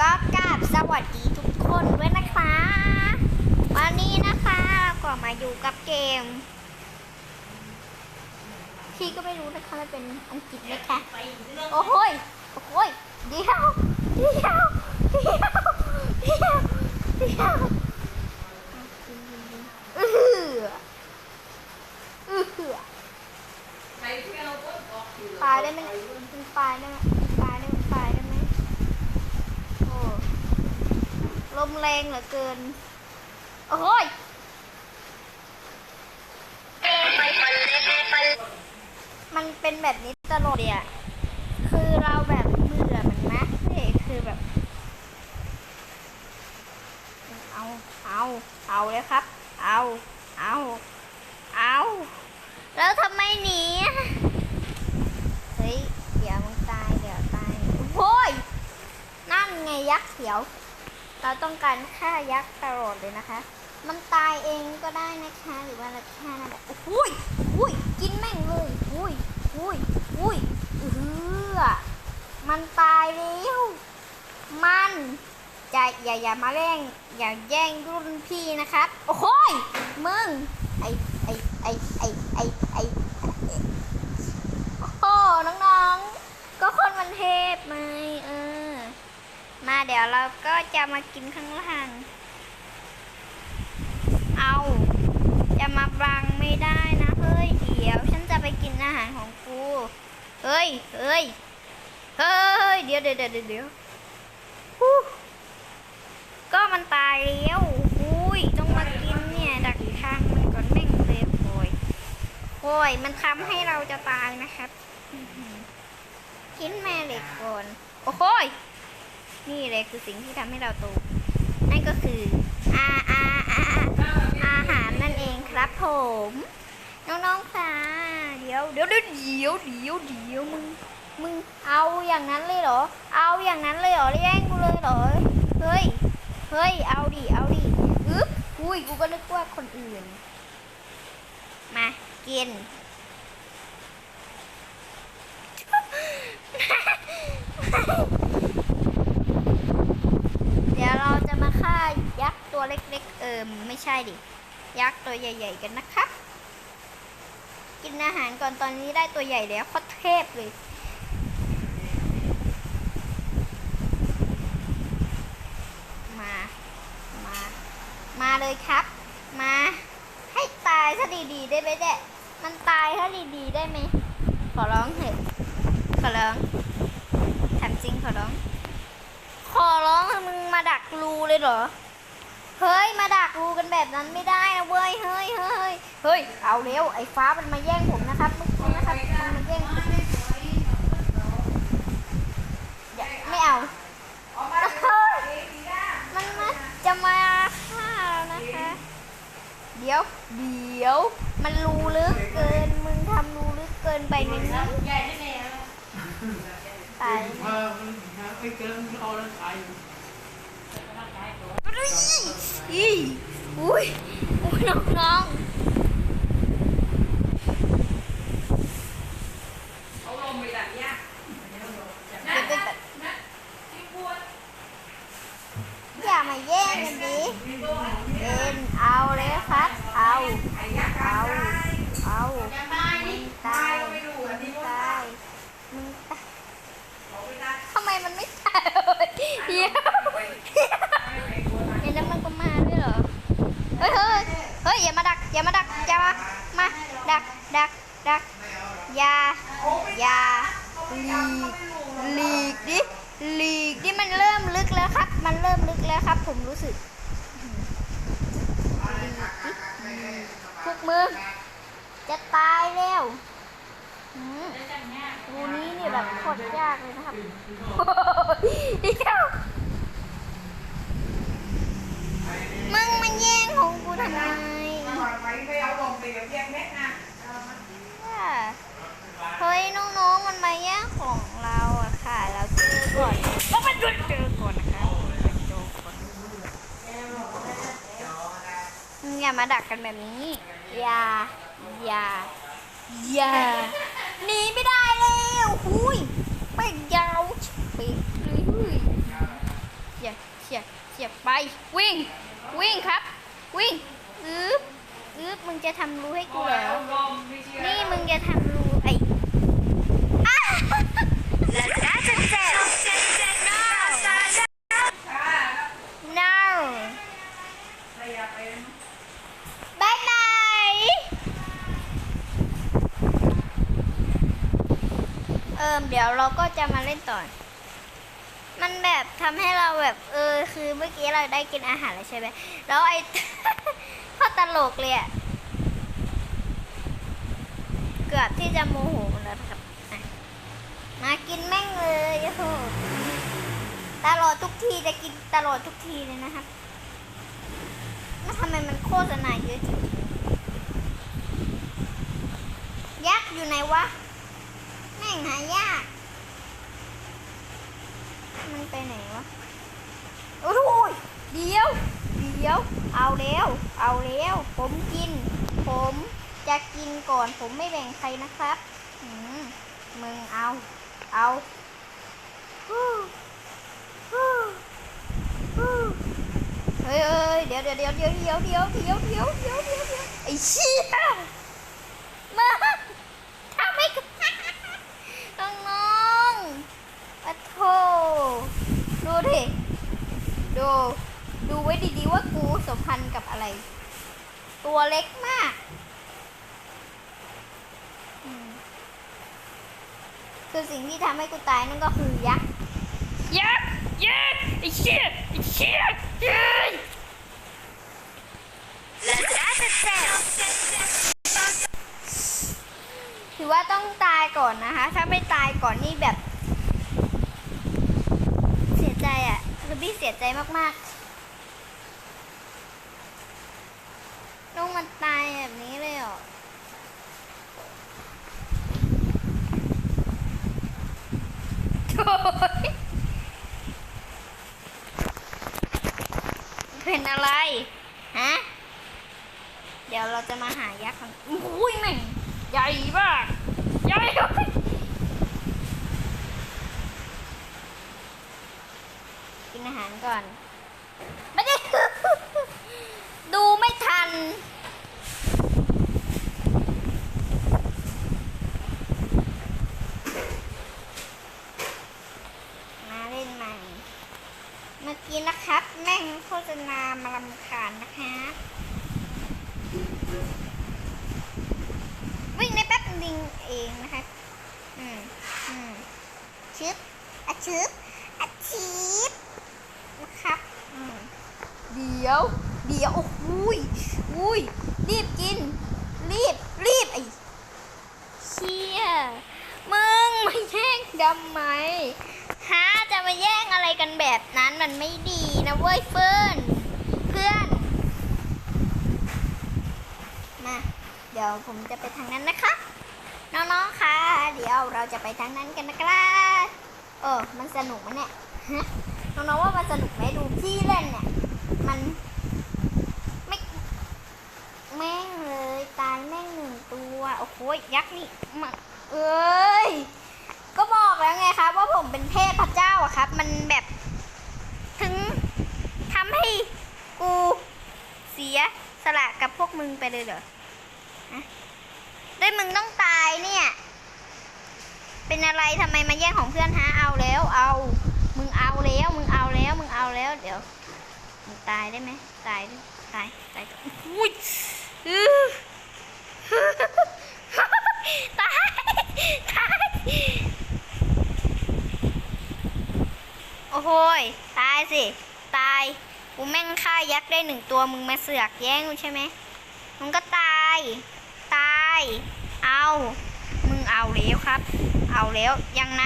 ก็กราบสวัสดีทุกคนด้วยนะคะ วันนี้นะคะก็มาอยู่กับเกม พี่ก็ไม่รู้นะคะมันเป็นอังกฤษนะคะโอ้โหโอ้โหเดี๋ยวเดี๋ยวเดี๋ยวเดี๋ยวเดี๋ยวอือหืออือหือปได้ไหมเป็นปลาได้ไหมปลาได้ไหมปลาได้ไหมโอ้ล มแรงเหลือเกิน โอ้ยมันเป็นแบบนี้ตลอดเลยอะคือเราแบบเบื่อมันนะนี่คือแบบ เอา เอา เอาเลยครับ เอา เอา เอา แล้วทำไมหนีอะเฮ้ย เดี๋ยวมึงตาย เดี๋ยวตาย โอ้ย นั่นไงยักษ์เขียว เราต้องการฆ่ายักษ์ตลอดเลยนะคะ มันตายเองก็ได้นะคะ หรือว่าเราฆ่านั่นแหละโอ้ยอุ้ยกินแม่งเลยอุ้ยอุ้ยอุ้ยเออมันตายแล้วมันจะอย่าอย่ามาแย่งอย่าแย่งรุ่นพี่นะครับ โอ้ยมึงไอไอไอไอไอไอโอ้น้องๆ ก็คนมันเทพไหมเออ มาเดี๋ยวเราก็จะมากินข้างล่าง เอา จะมาบังไม่ได้นะ เฮ้ย เดี๋ยวฉันจะไปกินอาหารของกู เฮ้ย เฮ้ย เฮ้ย เดี๋ยวเดี๋ยวเดี๋ยวเดี๋ยวก็มันตายแล้วอุ้ย ต้องมากินเนี่ย ดักทางมันก่อนแม่งเลยโอยโอยมันทำให้เราจะตายนะครับ กินแม่เหล็กก่อน โอ้โหย นี่เลยคือสิ่งที่ทำให้เราโต นั่นก็คืออาอาอาอาหารนั่นเองครับผม น้องๆค่ะเดี๋ยวเดี๋ยวเดี๋ยวเดี๋ยวเดี๋ยวเดี๋ยวมึงมึงเอาอย่างนั้นเลยเหรอ เอาอย่างนั้นเลยเหรอแย่งกูเลยเหรอ เฮ้ย เฮ้ย เอาดิเอาดิอึ๊บอุ้ยกูก็นึกว่าคนอื่น มากิน เดี๋ยวเราจะ มาฆ่ายักษ์ตัวเล็กๆ เอิมไม่ใช่ดิ ยักษ์ตัวใหญ่ ๆ กันนะครับ กินอาหารก่อนตอนนี้ได้ตัวใหญ่แล้วโคตรเทพเลยมามามาเลยครับ มา ให้ตายซะดีๆ ได้ไหมเด็มันตายซะดีๆ ได้ไหม ขอร้องเถอะ ขอร้องถามจริงขอร้อง ขอร้องมึงมาดักรูเลยเหรอ เฮ้ย มาดักรูกันแบบนั้นไม่ได้นะเว้ย เฮ้ยเฮ้ยเฮ้ย เอาเร็วไอ้ฟ้ามันมาแย่งผมนะครับเมื่อกี้นะครับมันมาแย่งอย่าไม่เอาเฮ้ยมันมาจะมาฆ่าเรานะคะ เดี๋ยว เดี๋ยว มันรูลึกเกิน มึงทำรูลึกเกินไปนิดนึงตาย มา ไม่เกินเอาร่างกายอุ้ยอีอุ้ยอุ้ยน้องน้อง เอาลมไปแบบเนี้ย อย่าไปแบบอย่ามาแย่งกันดิเป็นเอาเลยครับ เอา เอา เอา จะตายนี่ ตาย ไม่รู้อันนี้ ตายมึงตาย บอกไม่ได้ ทำไมมันไม่ตาย เยเดี๋ยวเห็นแล้วมันก็มาด้วยเหรอ เฮ้ยเฮ้ยเฮ้ยอย่ามาดัก อย่ามาดัก อย่ามา มาดักดักดักอย่าอย่าหลีกหลีกดิหลีกดิมันเริ่มลึกแล้วครับ มันเริ่มลึกแล้วครับ ผมรู้สึกหลีดิหลีกพวกมึงจะตายแล้ว รูนี้นี่แบบโคตรยากเลยนะครับเดี๋ยวมึงมาแย่งของกูทำไมไม่เอาลมไปแบบแยกเม็ดนะว่าเฮ้ยน้องๆมันมาแย่งของเราอะค่ะ เราเจอก่อนก็มาจุดเจอก่อนนะคะเจอก่อนมึงอย่ามาดักกันแบบนี้ อย่า อย่า อย่า หนีไม่ได้แล้วหุยไปยาวไปเลยหุยเสียไป วิ่ง วิ่งครับ วิ่งอึ๊บอึ๊บมึงจะทำรู้ให้กูเหรอเอาลมไม่เชื่อนี่มึงจะทำ ดี๋ยวเราก็จะมาเล่นต่อ มันแบบทำให้เราแบบเออคือเมื่อกี้เราได้กินอาหารแล้วใช่ไหมแล้วไอ้พ่อตลกเลยอะเกือบที่จะโมโหแล้วนะครับ มากินแม่งเลยโอ้โหตลอดทุกทีจะกินตลอดทุกทีเลยนะครับแล้วทำไมมันโฆษณาเยอะจริงยักษ์อยู่ไหนวะ แม่งหายาก มันไปไหนวะโอ้ยเดี๋ยว เดี๋ยว เอาแล้ว เอาแล้ว ผมกิน ผมจะกินก่อน ผมไม่แบ่งใครนะครับอมึงเอา เอาฮู้ฮู้ฮู้เฮ้ยเอ้ยเดียวเดียวเดี๋ยวเดี๋ยวเดี๋ยวเดี๋ยวเดี๋ยวเดี๋ยวเดี๋ยวเดี๋ยวเดี๋ยวไอ้เชี่ยมาทำให้กู น้องๆ อะโท ดูดิ ดู ดูไว้ดีๆว่ากูสัมพันธ์กับอะไร ตัวเล็กมากอืมคือสิ่งที่ทำให้กูตายนั่นก็คือยักษ์ ยักษ์ ยักษ์ไอ้เชี่ยไอ้เชี่ยเย้ย ถือว่าต้องตายก่อนนะคะ ถ้าไม่ตายก่อนนี่แบบ เสียใจอะ่ะคือพี่เสียใจมากๆต้องมันตายแบบนี้เลยเหรอ โถ่ยเป็นอะไร ฮะ เดี๋ยวเราจะมาหายักษ์กันอุ้ยแม่งใหญ่มากใหญ่มากกิน อาหารก่อน ไม่ได้ดูไม่ทัน มาเล่นใหม่ เมื่อกี้นะครับ แม่งโฆษณามาลำคาญนะคะวิ่งในแป๊บนึงเองนะคะ อืม อืมชึบอะชึบอชีบ นะครับเดี๋ยว เดี๋ยวโอ้โหยอุ้ยรีบกิน รีบ รีบไอ้เชี่ยมึงมาแย่งดำไหมฮะจะมาแย่งอะไรกันแบบนั้นมันไม่ดีนะเว้ยเฟิร์นเพื่อน มา เดี๋ยวผมจะไปทางนั้นนะคะ น้องๆคะเดี๋ยวเราจะไปทางนั้นกันนะครับเออมันสนุกไหมเนี่ยฮะ น้องๆว่ามันสนุกไหมดูพี่เล่นเนี่ย มันไม่แม่งเลยตายแม่งหนึ่งตัวโอ้โหยักษ์นี่มันเอ้ยก็บอกแล้วไงครับ ว่าผมเป็นเทพพระเจ้าอะครับ มันแบบถึงทำให้กูเสียสละกับพวกมึงไปเลยเหรอฮะได้มึงต้องตายเนี่ย เป็นอะไรทำไมมาแย่งของเพื่อนฮะเอาแล้วเอา มึงเอาแล้ว มึงเอาแล้ว มึงเอาแล้ว เดี๋ยว มึงตายได้ไหมตายดิตาย ตายอุ้ยอื้อตาย ตาย โอ้โหตายสิ ตาย กูแม่งฆ่ายักษ์ได้หนึ่งตัว มึงมาเสือกแย่งกูใช่ไหมมึงก็ตาย ตาย เอา เอาแล้วครับ เอาแล้วยังไง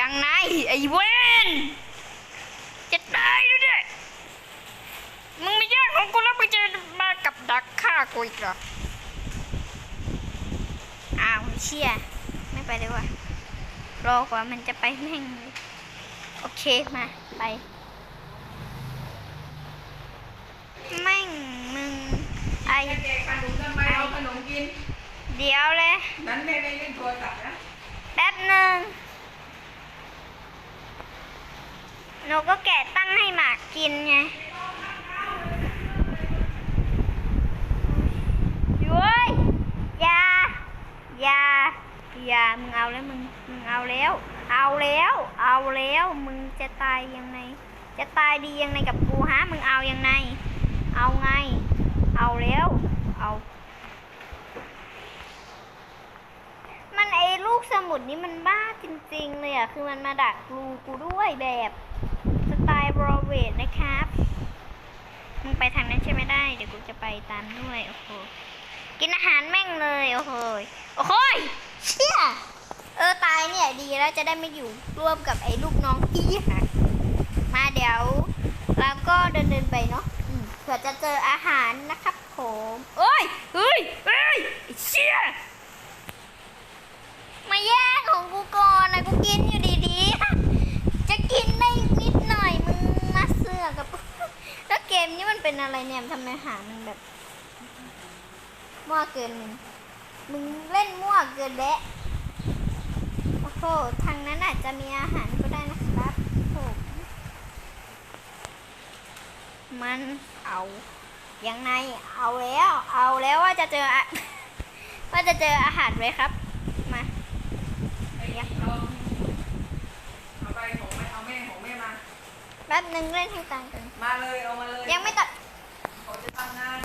ยังไงไอ้เวนจะตายแล้วเนี่ยมึงไม่แย่งของกูแล้วมึงจะมากับดักฆ่ากูอีกเหรออ้าวเชี่ยไม่ไปเลยว่ะรอกว่ามันจะไปแม่งเลยโอเคมาไป Diệu lên Đánh lên đi, lên chùa tập đó Nó có kẻ tăng hay mạc chín nha. Chú ơi. Dạ. Dạ. Dạ, mừng ao lấy mừng Mừng ao léo Ao léo Ao léo Mừng cha tay dân này. Cha tay đi dân này gặp cô há Mừng ao dân này. Ao ngay. Ao léo Ao กับกูฮะมึงเอายังไงเอาไงเอาแล้วเอามันไอ้ลูกสมุดนี้มันบ้าจริงๆเลยอะ คือมันมาดักรูกูด้วยแบบสไตล์บรอเวทนะครับ มึงไปทางนั้นใช่ไหมได้ เดี๋ยวกูจะไปตามด้วย โอ้โห กินอาหารแม่งเลย โอ้โห โอ้โหยเชี่ย เออตายเนี่ยดีแล้วจะได้ไม่อยู่ร่วมกับไอ้ลูกน้องพี่ค่ะ มาเดี๋ยวเราก็เดินเดินๆไปเนาะเผื่อจะเจออาหารนะครับผมเอ้ย เฮ้ย เฮ้ยเชี่ย มาแย่งของกูก่อนนะกูกินอยู่ดีๆ จะกินได้นิดหน่อยมึงมาเสือกกับแล้วเกมนี้มันเป็นอะไรเนี่ยทำไมหามันแบบมั่วเกิน มึงเล่นมั่วเกินและโอ้โหทางนั้นอาจจะมีอาหารก็ได้นะครับผมมันเอายังไงเอาแล้ว เอาแล้วว่าจะเจอว่าจะเจออาหารไหมครับ มา ไอ้เอาเอาไปของแม่เอาแม่ของแม่มา แป๊บนึงเล่นให้ตังค์กัน มาเลย เอามาเลยยังไม่ตัดเขาจะทำงาน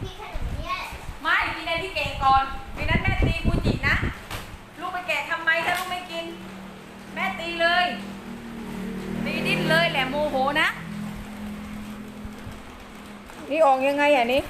พี่ขนมเนี่ยไม่กินในที่เกะก่อนไม่นั้นแม่ตีกูจินะ ลูกไปแกะทำไมถ้าลูกไม่กิน แม่ตีเลย ตีดิ้นเลยแหละโมโหนะ นี่ออกยังไงอะนี่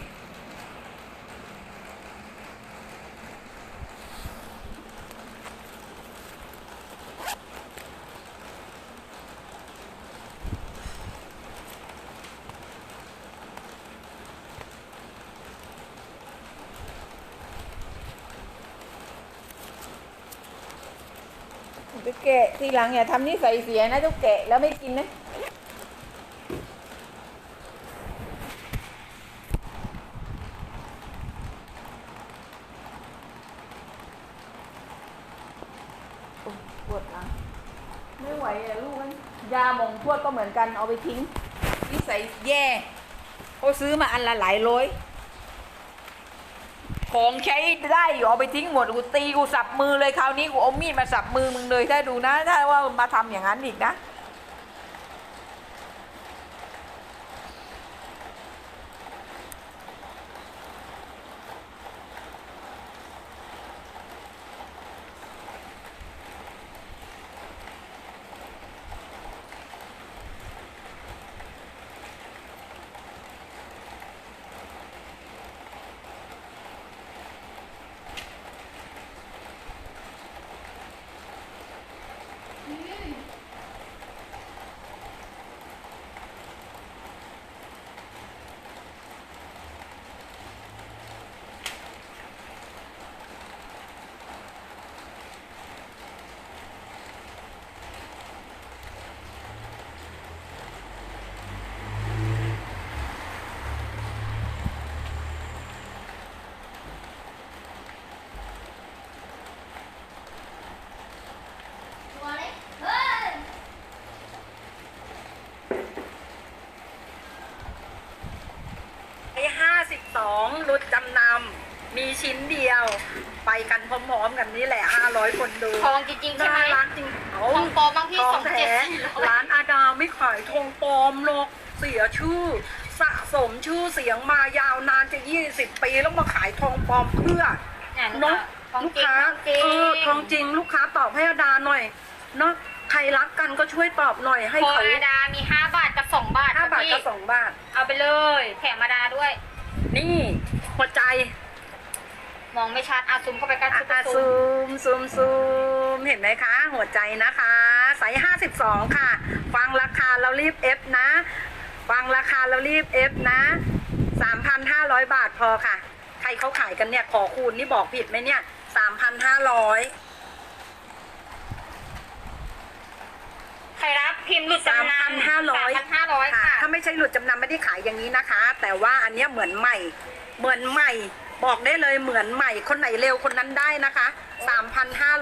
จะแกะทีหลังอย่าทำนิสัยเสียนะต้องแกะแล้วไม่กินนะปวดหลังไม่ไหวอะลูกมันยาหมองทวดก็เหมือนกันเอาไปทิ้งนิสัยแย่เขาซื้อมาอันละหลายร้อย ของใช้ได้อยู่เอาไปทิ้งหมดกูตีกูสับมือเลยคราวนี้กูเอามีดมาสับมือมึงเลยถ้าดูนะ ถ้าว่ามาทำอย่างนั้นอีกนะ ตัวเล็กเฮ้ย ไอ้ห้าสิบสองรถจำนำมีชิ้นเดียว ไปกันพร้อมๆกันนี่แหละห้า ร้อยคนดูทองจริงๆใช่ไหมน่ารักจริงเอาทองปลอมบางพี่ทอสงองแท้เจ็ดสี่ร้อยร้านอาดาวไม่ขายทองปลอมหรอกเสียชื่อ สะสมชื่อเสียงมายาวนานจะยี่สิบปีแล้วมาขายทองปลอมเพื่อเนาะทองลูกจริงค้าทองจริงเออทองจริงลูกค้าตอบให้อาดาหน่อยเนาะใครรักกันก็ช่วยตอบหน่อยให้โคเขาอาดามี5บาทกับ2บาทห้าบาทพี่กับสองบาท เอาไปเลย แถมมาดาด้วย นี่หัวใจ มองไม่ชัดอาซูมเข้าไปกันอะซุปเปออะร์ซูซูมมซูมซูมเห็นไหมคะ หัวใจนะคะไซส์52 ค่ะ ฟังราคาเรารีบเอฟนะ ฟังราคาเรารีบเอฟนะ 3,500 บาทพอค่ะ ใครเขาขายกันเนี่ย ขอคูณนี่บอกผิดไหมเนี่ย 3,500 ใครรับพิมพ์หลุดจำนำ3,500 3,500ค่ะ ค่ะ ถ้าไม่ใช่หลุดจำนำไม่ได้ขายอย่างนี้นะคะ แต่ว่าอันเนี้ยเหมือนใหม่ เหมือนใหม่ บอกได้เลยเหมือนใหม่คนไหนเร็วคนนั้นได้นะคะ3,500